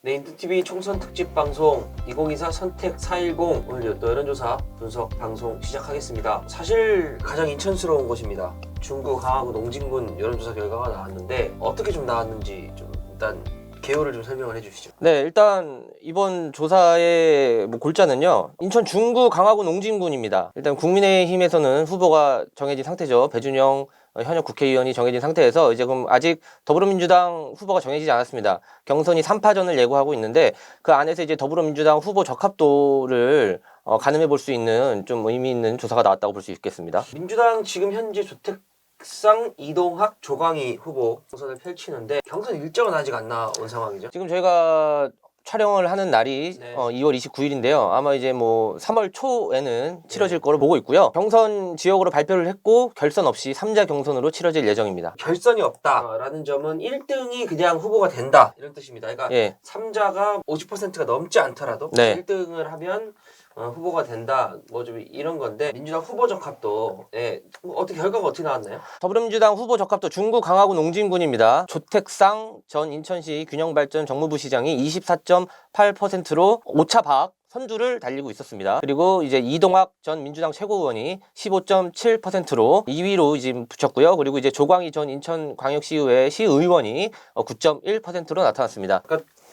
네, 인트TV 총선 특집 방송 2024 선택 410 오늘 또 여론조사 분석 방송 시작하겠습니다. 사실 가장 인천스러운 곳입니다. 중구 강화구 농진군 여론조사 결과가 나왔는데 어떻게 좀 나왔는지 좀 일단 개요를 좀 설명을 해주시죠. 네, 일단 이번 조사의 뭐 골자는요. 인천 중구 강화구 농진군입니다. 일단 국민의힘에서는 후보가 정해진 상태죠. 배준영 어, 현역 국회의원이 정해진 상태에서 이제 그럼 아직 더불어민주당 후보가 정해지지 않았습니다. 경선이 3파전을 예고하고 있는데 그 안에서 이제 더불어민주당 후보 적합도를 어, 가늠해 볼 수 있는 좀 의미 있는 조사가 나왔다고 볼 수 있겠습니다. 민주당 지금 현재 주택상 이동학 조광희 후보 경선을 펼치는데 경선 일정은 아직 안 나온 상황이죠. 지금 저희가 촬영을 하는 날이 네. 어, 2월 29일인데요. 아마 이제 뭐 3월 초에는 치러질 거로 보고 있고요. 경선 지역으로 발표를 했고 결선 없이 3자 경선으로 치러질 예정입니다. 결선이 없다라는 점은 1등이 그냥 후보가 된다 이런 뜻입니다. 그러니까 예. 3자가 50%가 넘지 않더라도 네. 1등을 하면 어, 후보가 된다 뭐 좀 이런 건데 민주당 후보 적합도 예, 뭐 어떻게 결과가 어떻게 나왔나요? 더불어민주당 후보 적합도 중구 강화구 농진군입니다. 조택상 전 인천시 균형발전 정무부 시장이 24.8%로 오차 박 선두를 달리고 있었습니다. 그리고 이제 이동학 전 민주당 최고위원이 15.7%로 2위로 지금 붙였고요. 그리고 이제 조광희 전 인천광역시의회 시의원이 어, 9.1%로 나타났습니다.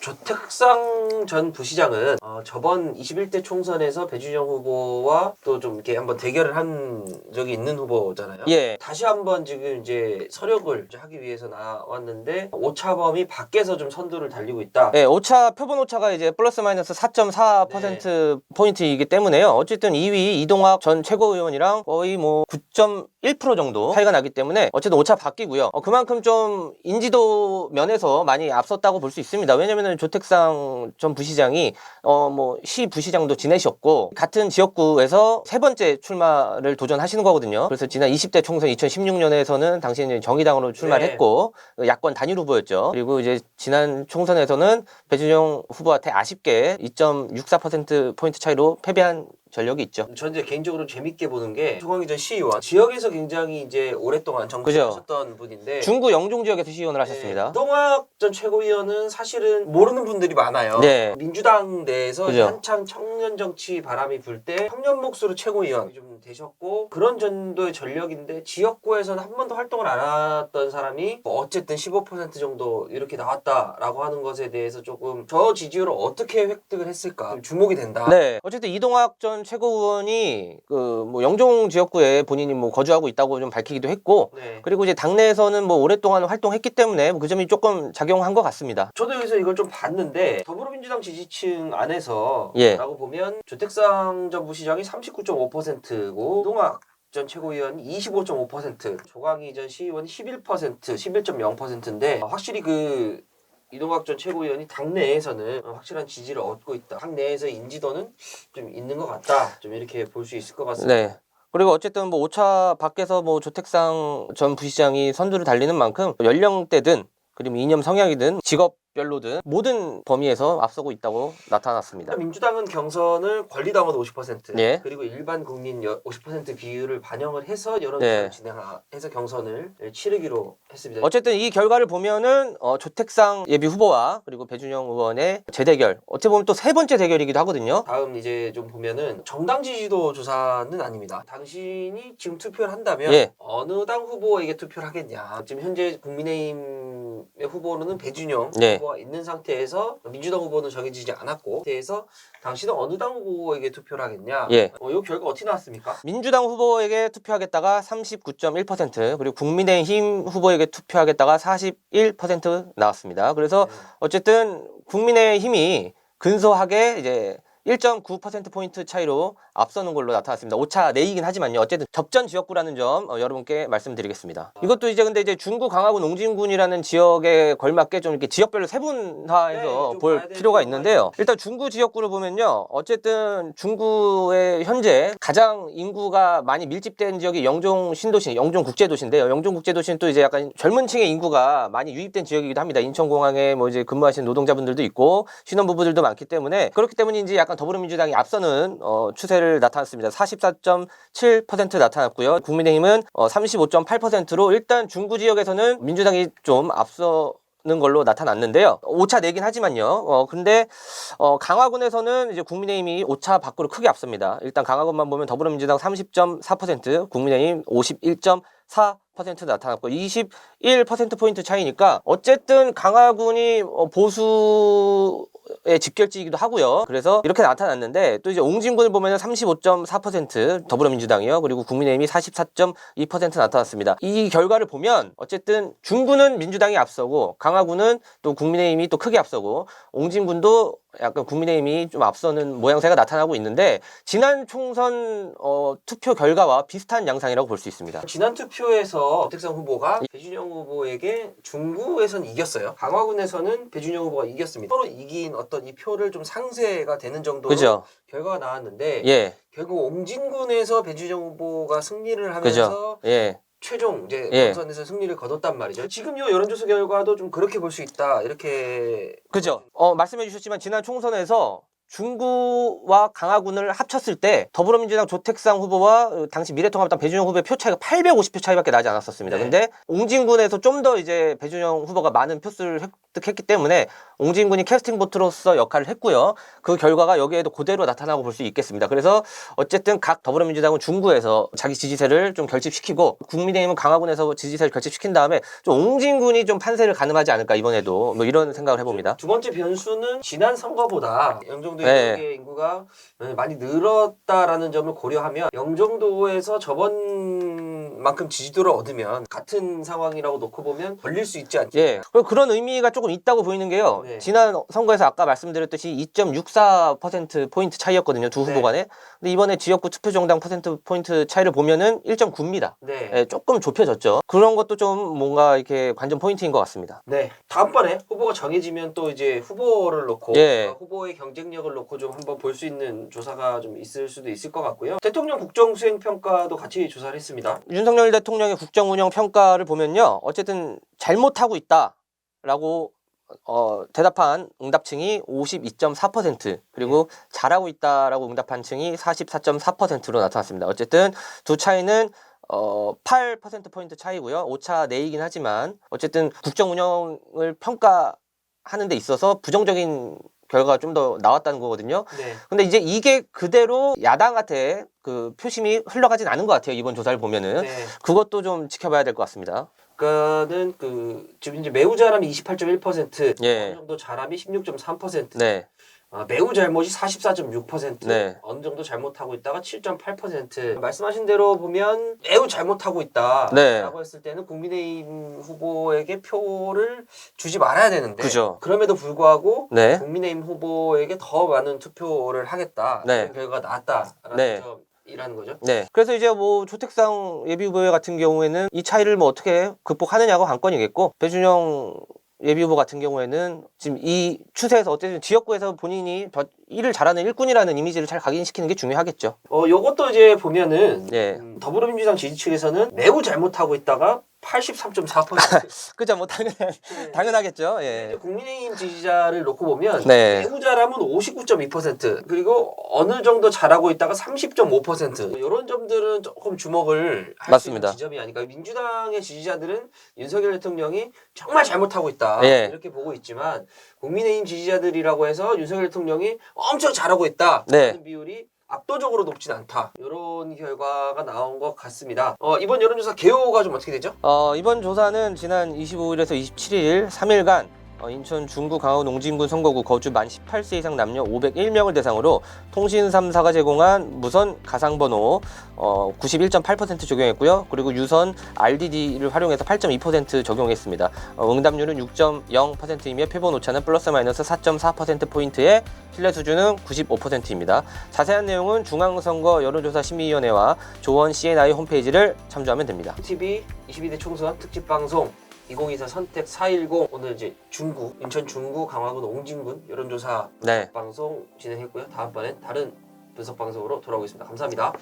조택상 전 부시장은 어, 저번 21대 총선에서 배준영 후보와 또 좀 이렇게 한번 대결을 한 적이 있는 후보잖아요. 예. 다시 한번 지금 이제 서력을 이제 하기 위해서 나왔는데 오차범위 밖에서 좀 선두를 달리고 있다. 네, 오차 표본 오차가 이제 플러스 마이너스 4.4% 포인트이기 때문에요. 어쨌든 2위 이동학 전 최고위원이랑 거의 뭐 9.1% 정도 차이가 나기 때문에 어쨌든 오차 바뀌고요. 어, 그만큼 좀 인지도 면에서 많이 앞섰다고 볼 수 있습니다. 왜냐면은 조택상 전 부시장이 어 뭐 시 부시장도 지내셨고 같은 지역구에서 세 번째 출마를 도전하시는 거거든요. 그래서 지난 20대 총선 2016년에서는 당시에는 정의당으로 출마를 네. 했고 그 야권 단일 후보였죠. 그리고 이제 지난 총선에서는 배준영 후보한테 아쉽게 2.64% 포인트 차이로 패배한 전력이 있죠. 전 이제 개인적으로 재밌게 보는 게 조광희 전 시의원 지역에서 굉장히 이제 오랫동안 정치를 그죠. 하셨던 분인데 중구 영종 지역에서 시의원을 하셨습니다. 동학 전 최고위원은 사실은 모르는 분들이 많아요. 네. 민주당 내에서 그죠. 한창 청년 정치 바람이 불 때 청년 몫으로 최고위원 좀 되셨고 그런 정도의 전력인데 지역구에서는 한 번도 활동을 안 했던 사람이 뭐 어쨌든 15% 정도 이렇게 나왔다라고 하는 것에 대해서 조금 저 지지율을 어떻게 획득을 했을까 좀 주목이 된다. 네. 어쨌든 이동학 전 최고위원이 그 뭐 영종 지역구에 본인이 뭐 거주하고 있다고 좀 밝히기도 했고 네. 그리고 이제 당내에서는 뭐 오랫동안 활동했기 때문에 그 점이 조금 작용한 것 같습니다. 저도 여기서 이걸 좀 봤는데 더불어민주당 지지층 안에서 예. 라고 보면 조택상 전 부시장이 39.5%고 동학 전 최고위원이 25.5%, 조광희 전 시의원이 11%, 11.0%인데 확실히 그 이동학 전 최고위원이 당내에서는 확실한 지지를 얻고 있다. 당내에서 인지도는 좀 있는 것 같다. 좀 이렇게 볼 수 있을 것 같습니다. 네. 그리고 어쨌든 뭐 오차 밖에서 뭐 조택상 전 부시장이 선두를 달리는 만큼 연령대든 그리고 이념 성향이든 직업별로든 모든 범위에서 앞서고 있다고 나타났습니다. 민주당은 경선을 권리당원 50% 예. 그리고 일반 국민 여- 50% 비율을 반영을 해서 여론조사를 네. 진행해서 경선을 치르기로 했습니다. 어쨌든 이 결과를 보면은 어, 조택상 예비 후보와 그리고 배준영 의원의 재대결 어떻게 보면 또 세 번째 대결이기도 하거든요. 다음 이제 좀 보면은 정당 지지도 조사는 아닙니다. 당신이 지금 투표를 한다면 예. 어느 당 후보에게 투표를 하겠냐. 지금 현재 국민의힘 의 후보로는 배준영 예. 후보가 있는 상태에서 민주당 후보는 정해지지 않았고 그래서 당신은 어느 당 후보에게 투표를 하겠냐. 예. 어, 이 결과 어떻게 나왔습니까? 민주당 후보에게 투표하겠다가 39.1% 그리고 국민의힘 후보에게 투표하겠다가 41% 나왔습니다. 그래서 네. 어쨌든 국민의힘이 근소하게 이제 1.9% 포인트 차이로 앞서는 걸로 나타났습니다. 오차 내이긴 하지만요. 어쨌든 접전 지역구라는 점 어, 여러분께 말씀드리겠습니다. 이것도 이제 근데 이제 중구 강화구 농진군이라는 지역에 걸맞게 좀 이렇게 지역별로 세분화해서 네, 좀볼 필요가 있는데요. 일단 중구 지역구를 보면요. 어쨌든 중구의 현재 가장 인구가 많이 밀집된 지역이 영종 신도시, 영종 국제도시인데요. 영종 국제도시는 또 이제 약간 젊은 층의 인구가 많이 유입된 지역이기도 합니다. 인천공항에 뭐 이제 근무하시는 노동자분들도 있고 신혼부부들도 많기 때문에 그렇기 때문인지 약간 더불어민주당이 앞서는 어, 추세를 나타났습니다. 44.7% 나타났고요. 국민의힘은 어, 35.8%로 일단 중구 지역에서는 민주당이 좀 앞서 는 걸로 나타났는데요. 오차 내긴 하지만요. 어, 근데, 어, 강화군에서는 이제 국민의힘이 오차 밖으로 크게 앞섭니다. 일단 강화군만 보면 더불어민주당 30.4%, 국민의힘 51.4% 나타났고, 21%포인트 차이니까, 어쨌든 강화군이 어, 보수 의 집결지이기도 하고요. 그래서 이렇게 나타났는데, 또 이제 옹진군을 보면 35.4% 더불어민주당이요. 그리고 국민의힘이 44.2% 나타났습니다. 이 결과를 보면, 어쨌든 중구는 민주당이 앞서고, 강화군은 또 국민의힘이 또 크게 앞서고, 옹진군도 약간 국민의힘이 좀 앞서는 모양새가 나타나고 있는데, 지난 총선 어, 투표 결과와 비슷한 양상이라고 볼 수 있습니다. 지난 투표에서 백상 후보가 배준영 후보에게 중구에선 이겼어요. 강화군에서는 배준영 후보가 이겼습니다. 서로 이긴 어떤 이 표를 좀 상쇄가 되는 정도로 그죠? 결과가 나왔는데 예, 결국 옹진군에서 배준영 후보가 승리를 하면서 그죠? 예. 최종 이제 예. 본선에서 승리를 거뒀단 말이죠. 지금 요 여론조사 결과도 좀 그렇게 볼 수 있다. 이렇게 그죠. 어, 말씀해 주셨지만 지난 총선에서 중구와 강화군을 합쳤을 때 더불어민주당 조택상 후보와 어, 당시 미래통합당 배준영 후보의 표 차이가 850표 차이밖에 나지 않았었습니다. 네. 근데 옹진군에서 좀 더 이제 배준영 후보가 많은 표수를 획득했기 때문에 옹진군이 캐스팅 보트로서 역할을 했고요. 그 결과가 여기에도 그대로 나타나고 볼 수 있겠습니다. 그래서 어쨌든 각 더불어민주당은 중구에서 자기 지지세를 좀 결집시키고 국민의힘은 강화군에서 지지세를 결집시킨 다음에 좀 옹진군이 좀 판세를 가늠하지 않을까 이번에도 뭐 이런 생각을 해봅니다. 두 번째 변수는 지난 선거보다 영종 도 네. 인구가 많이 늘었다라는 점을 고려하면 영종도에서 저번 만큼 지지도를 얻으면 같은 상황이라고 놓고 보면 걸릴 수 있지 않겠냐. 예. 그리고 그런 의미가 조금 있다고 보이는 게요. 네. 지난 선거에서 아까 말씀드렸듯이 2.64% 포인트 차이였거든요. 두 후보 네. 간에. 근데 이번에 지역구 투표 정당 퍼센트 포인트 차이를 보면은 1.9입니다. 네. 예, 조금 좁혀졌죠. 그런 것도 좀 뭔가 이렇게 관전 포인트인 것 같습니다. 네. 다음번에 후보가 정해지면 또 이제 후보를 놓고 예. 어, 후보의 경쟁력을 놓고 좀 한번 볼 수 있는 조사가 좀 있을 수도 있을 것 같고요. 대통령 국정 수행 평가도 같이 조사를 했습니다. 윤석 열 대통령의 국정 운영 평가를 보면요. 어쨌든 잘못하고 있다라고 어, 대답한 응답층이 52.4% 그리고 잘하고 있다라고 응답한 층이 44.4%로 나타났습니다. 어쨌든 두 차이는 어, 8% 포인트 차이고요. 오차 내이긴 하지만 어쨌든 국정 운영을 평가하는 데 있어서 부정적인 결과가 좀 더 나왔다는 거거든요. 네. 근데 이제 이게 그대로 야당한테 그 표심이 흘러가진 않은 것 같아요. 이번 조사를 보면은. 네. 그것도 좀 지켜봐야 될 것 같습니다. 그거는 그 지금 이제 매우 잘함이 28.1%, 예. 어느 정도 잘함이 16.3%, 네. 아, 매우 잘못이 44.6%, 네. 어느 정도 잘못하고 있다가 7.8%. 말씀하신 대로 보면 매우 잘못하고 있다라고 네. 했을 때는 국민의힘 후보에게 표를 주지 말아야 되는데 그죠. 그럼에도 불구하고 네. 국민의힘 후보에게 더 많은 투표를 하겠다 네. 결과가 나왔다라는 네. 점 이라는 거죠. 네. 그래서 이제 뭐 조택상 예비 후보 같은 경우에는 이 차이를 뭐 어떻게 극복하느냐가 관건이겠고 배준영 예비 후보 같은 경우에는 지금 이 추세에서 어쨌든 지역구에서 본인이 더 일을 잘하는 일꾼이라는 이미지를 잘 각인시키는 게 중요하겠죠. 어, 요것도 이제 보면은 네. 음, 더불어민주당 지지층에서는 매우 잘못하고 있다가 83.4%. 그죠. 뭐 당연 당연하겠죠. 이제 예. 국민의힘 지지자를 놓고 보면 네. 잘하면 59.2% 그리고 어느 정도 잘하고 있다가 30.5% 이런 점들은 조금 주목을 할 수 있는 맞습니다. 지점이 아닐까. 민주당의 지지자들은 윤석열 대통령이 정말 잘못하고 있다 예. 이렇게 보고 있지만 국민의힘 지지자들이라고 해서 윤석열 대통령이 엄청 잘하고 있다 네. 하는 비율이 압도적으로 높진 않다. 이런 결과가 나온 것 같습니다. 어, 이번 여론조사 개요가 좀 어떻게 되죠? 어, 이번 조사는 지난 25일에서 27일 3일간 어, 인천 중구 강원 옹진군 선거구 거주 만 18세 이상 남녀 501명을 대상으로 통신 3사가 제공한 무선 가상번호 어, 91.8% 적용했고요. 그리고 유선 RDD를 활용해서 8.2% 적용했습니다. 어, 응답률은 6.0%이며 표본 오차는 플러스 마이너스 4.4%포인트의 신뢰 수준은 95%입니다. 자세한 내용은 중앙선거 여론조사 심의위원회와 조원 CNI 홈페이지를 참조하면 됩니다. TV 22대 총선 특집 방송 2024 선택 410 오늘 이제 중구 인천 중구 강화군 옹진군 여론조사 네. 방송 진행했고요. 다음 번엔 다른 분석 방송으로 돌아오겠습니다. 감사합니다.